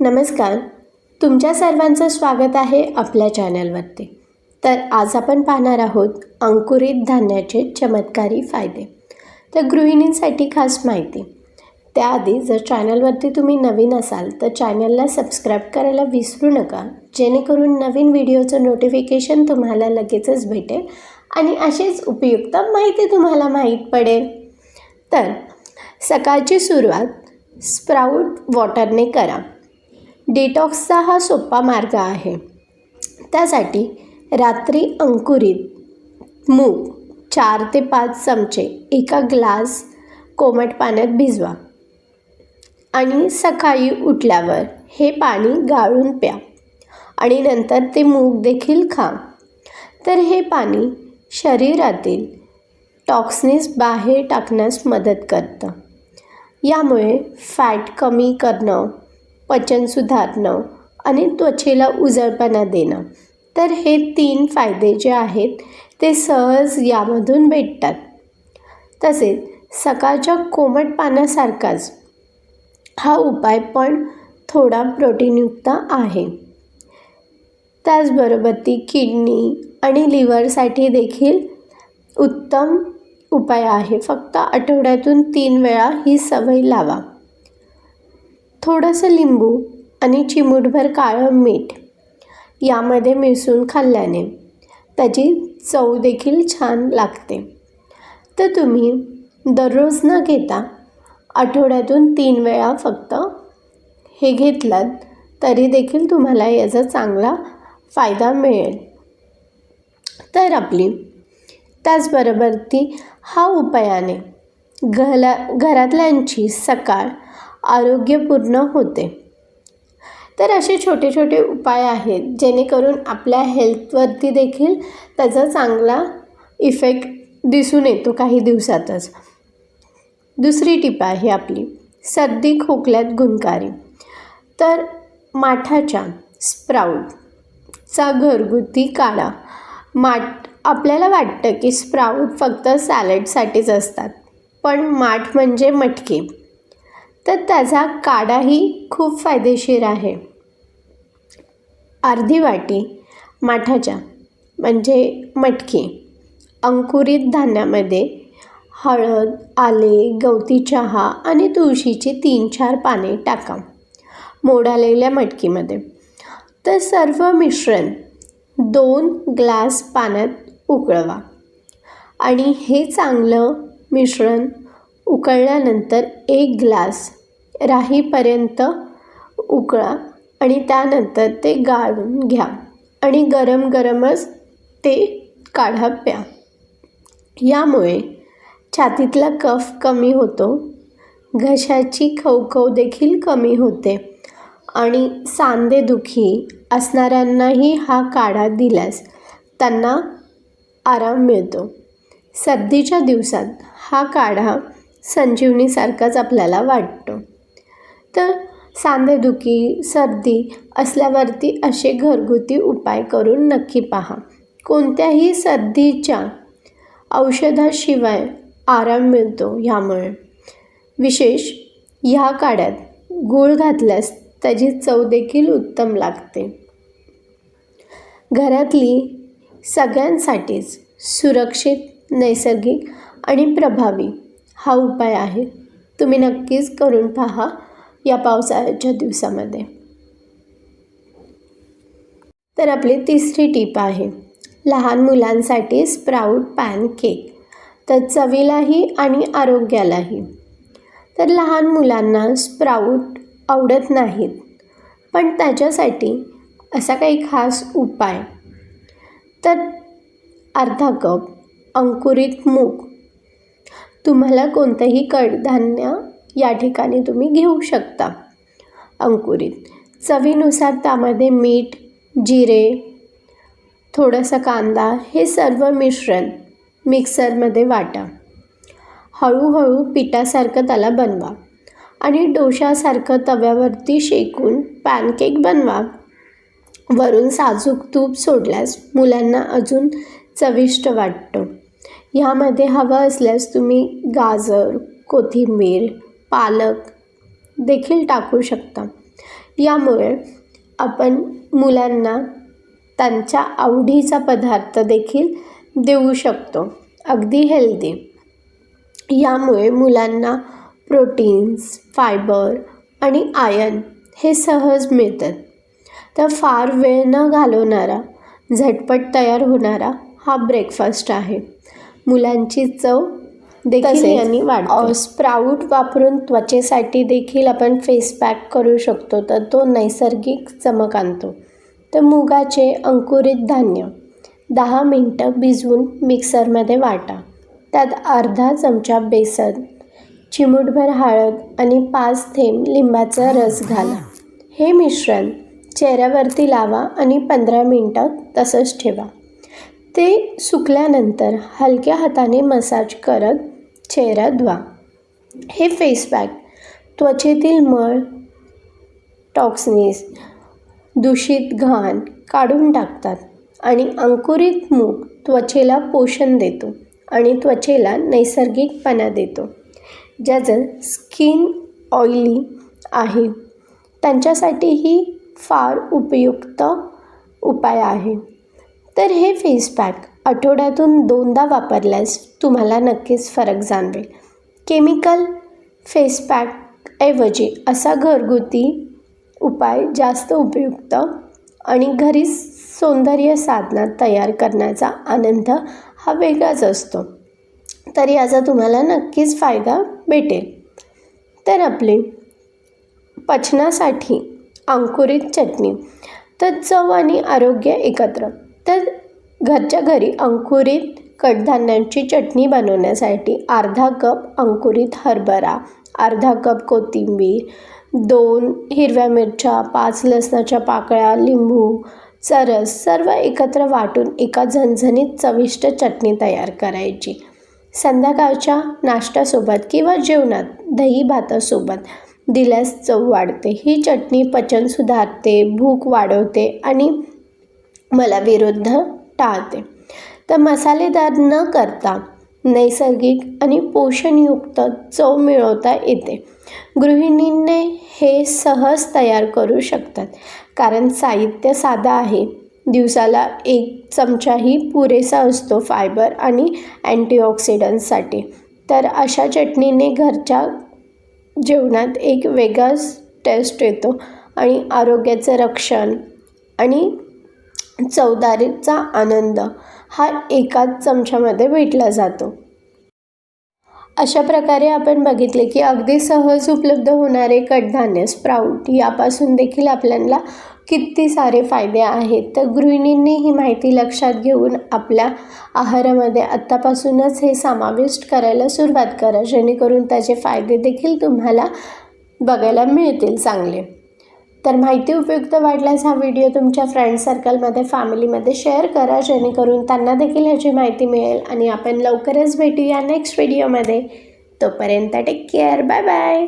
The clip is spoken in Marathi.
नमस्कार. तुमच्या सर्वांचं स्वागत आहे आपल्या चॅनलवरती. तर आज आपण पाहणार आहोत अंकुरित धान्याचे चमत्कारी फायदे. तर गृहिणींसाठी खास माहिती. त्याआधी जर चॅनलवरती तुम्ही नवीन असाल तर चॅनलला सबस्क्राईब करायला विसरू नका. जेणेकरून नवीन व्हिडिओचं नोटिफिकेशन तुम्हाला लगेचच भेटेल आणि अशीच उपयुक्त माहिती तुम्हाला माहीत पडेल. तर सकाळची सुरुवात स्प्राऊट वॉटरने करा. डिटॉक्सचा हा सोपा मार्ग आहे. त्यासाठी रात्री अंकुरित मूग चार ते पाच चमचे एका ग्लास कोमट पाण्यात भिजवा आणि सकाळी उठल्यावर हे पाणी गाळून प्या आणि नंतर ते मूग देखील खा. तर हे पाणी शरीरातील टॉक्सिन्स बाहेर टाकण्यास मदत करतं. यामुळे फॅट कमी करणं पचन सुधारणं आणि त्वचेला उजळपणा देणं. तर हे तीन फायदे जे आहेत ते सहज यामधून भेटतात. तसेच सकाळच्या कोमट पाण्यासारखाच हा उपाय पण थोडा प्रोटीनयुक्त आहे. त्याचबरोबर ती किडनी आणि लिव्हरसाठी देखील उत्तम उपाय आहे. फक्त आठवड्यातून तीन वेळा ही सवय लावा. थोडंसं लिंबू आणि चिमूटभर काळं मीठ यामध्ये मिसळून खाल्ल्याने त्याची चव देखील छान लागते. तर तुम्ही दररोज न घेता आठवड्यातून तीन वेळा फक्त हे घेतलात तरी देखील तुम्हाला याचा चांगला फायदा मिळेल. तर आपली त्याचबरोबर ती हा उपायाने घला घरातल्यांची सकाळ आरोग्यपूर्ण होते. तर असे छोटे छोटे उपाय आहेत जेणेकरून आपल्या हेल्थवरती देखील त्याचा चांगला इफेक्ट दिसून येतो काही दिवसातच. दुसरी टीप आहे आपली सर्दी खोकल्यात गुणकारी. तर माठाच्या स्प्राऊटचा घरगुती काढा. माठ आपल्याला वाटतं की स्प्राऊट फक्त सॅलडसाठीच असतात पण माठ म्हणजे मटके. तर त्याचा काढाही खूप फायदेशीर आहे. अर्धी वाटी माठाच्या म्हणजे मटकी अंकुरित धान्यामध्ये हळद आले गवती चहा आणि तुळशीची तीन चार पाने टाका. मोडालेल्या मटकीमध्ये. तर सर्व मिश्रण दोन ग्लास पाण्यात उकळवा. आणि हे चांगलं मिश्रण उकळल्यानंतर एक ग्लास राहीपर्यंत उकळा आणि त्यानंतर ते गाळून घ्या आणि गरम गरमच ते काढा प्या. यामुळे छातीतला कफ कमी होतो घशाची खवखव देखील कमी होते आणि सांधेदुखी असणाऱ्यांनाही हा काढा दिल्यास त्यांना आराम मिळतो. सर्दीच्या दिवसात हा काढा संजीवनीसारखाच आपल्याला वाटतो. तर सांधेदुखी सर्दी असल्यावरती असे घरगुती उपाय करून नक्की पहा. कोणत्याही सर्दीच्या औषधाशिवाय आराम मिळतो ह्यामुळे. विशेष ह्या काड्यात गूळ घातल्यास त्याची चव देखील उत्तम लागते. घरातली सगळ्यांसाठीच सुरक्षित नैसर्गिक आणि प्रभावी हा उपाय आहे. तुम्ही नक्कीच करून पहा या पावसाळ्याच्या दिवसामध्ये. तर आपली तिसरी टीप आहे. लहान मुलांसाठी स्प्राऊट पॅन केक तर चवीलाही आणि आरोग्यालाही. तर लहान मुलांना स्प्राऊट आवडत नाहीत. पण त्याच्यासाठी असा काही खास उपाय. तर अर्धा कप अंकुरित मूग. तुम्हाला कोणतंही कडधान्य या ठिकाणी तुम्ही घेऊ शकता. अंकुरित. चवीनुसार त्यामध्ये मीठ जिरे थोडासा कांदा हे सर्व मिश्रण मिक्सरमध्ये वाटा. हळूहळू पिठासारखं त्याला बनवा आणि डोशासारखं तव्यावरती शेकून पॅनकेक बनवा. वरून साजूक तूप सोडल्यास मुलांना अजून चविष्ट वाटतं. ह्यामध्ये हवं असल्यास तुम्ही गाजर कोथिंबीर पालक देखील टाकू शकता. यामुळे आपण मुलांना त्यांच्या आवडीचा पदार्थ देखील देऊ शकतो. अगदी हेल्दी यामुळे मुलांना प्रोटीन्स फायबर आणि आयन हे सहज मिळतात. तर फार वेळ न घालवणारा झटपट तयार होणारा हा ब्रेकफास्ट आहे. मुलांची चव देखील यांनी वाढ स्प्राऊट वापरून त्वचेसाठी देखील आपण फेस पॅक करू शकतो. तर तो नैसर्गिक चमक आणतो. तर मुगाचे अंकुरित धान्य दहा मिनटं भिजवून मिक्सरमध्ये वाटा. त्यात अर्धा चमचा बेसन चिमूटभर हळद आणि पाच थेंब लिंबाचा रस घाला. हे मिश्रण चेहऱ्यावरती लावा आणि पंधरा मिनटं तसंच ठेवा. ते सुकल्यानंतर हलक्या हाताने मसाज करत चेहरा धुवा. हे फेस पॅक त्वचेतील मळ टॉक्सिन्स दूषित घाण काढून टाकतात आणि अंकुरित मूग त्वचेला पोषण देतो आणि त्वचेला नैसर्गिकपणा देतो. ज्याचं स्किन ऑइली आहे त्यांच्यासाठीही फार उपयुक्त उपाय आहे. तर हे फेस पॅक आठवड्यातून दोनदा वापरल्यास तुम्हाला नक्कीच फरक जाणवेल. केमिकल फेस पॅकऐवजी असा घरगुती उपाय जास्त उपयुक्त आणि घरी सौंदर्य साधना तयार करण्याचा आनंद हा वेगळाच असतो. तर याचा तुम्हाला नक्कीच फायदा भेटेल. तर आपली पचनासाठी अंकुरित चटणी तर चव आणि आरोग्य एकत्र. तर घरच्या घरी अंकुरित कडधान्यांची चटणी बनवण्यासाठी अर्धा कप अंकुरित हरभरा अर्धा कप कोथिंबीर दोन हिरव्या मिरच्या पाच लसणाच्या पाकळ्या लिंबू चरस सर्व एकत्र वाटून एका झणझणीत चविष्ट चटणी तयार करायची. संध्याकाळच्या नाश्त्यासोबत किंवा जेवणात दही भातासोबत दिल्यास चव वाढते. ही चटणी पचन सुधारते भूक वाढवते आणि मला विरुद्ध टाळते. तर मसालेदार न करता नैसर्गिक आणि पोषणयुक्त चव मिळवता येते. गृहिणींने हे सहज तयार करू शकतात कारण साहित्य साधं आहे. दिवसाला एक चमचाही पुरेसा असतो फायबर आणि अँटीऑक्सिडंट्ससाठी. तर अशा चटणीने घरच्या जेवणात एक वेगळाच टेस्ट येतो आणि आरोग्याचं रक्षण आणि चवदारीचा आनंद हा एकाच चमच्यामध्ये भेटला जातो. अशा प्रकारे आपण बघितले की अगदी सहज उपलब्ध होणारे कडधान्य स्प्राऊट यापासून देखील आपल्याला किती सारे फायदे आहेत? तर गृहिणींनी ही माहिती लक्षात घेऊन आपल्या आहारामध्ये आत्तापासूनच हे समाविष्ट करायला सुरुवात करा जेणेकरून त्याचे फायदे देखील तुम्हाला बघायला मिळतील चांगले. तर माहिती उपयुक्त वाटल्यास हा व्हिडिओ तुमच्या फ्रेंड सर्कलमध्ये फॅमिलीमध्ये शेअर करा जेणेकरून त्यांना देखील ह्याची माहिती मिळेल. आणि आपण लवकरच भेटूया नेक्स्ट व्हिडिओमध्ये तोपर्यंत टेक केअर बाय बाय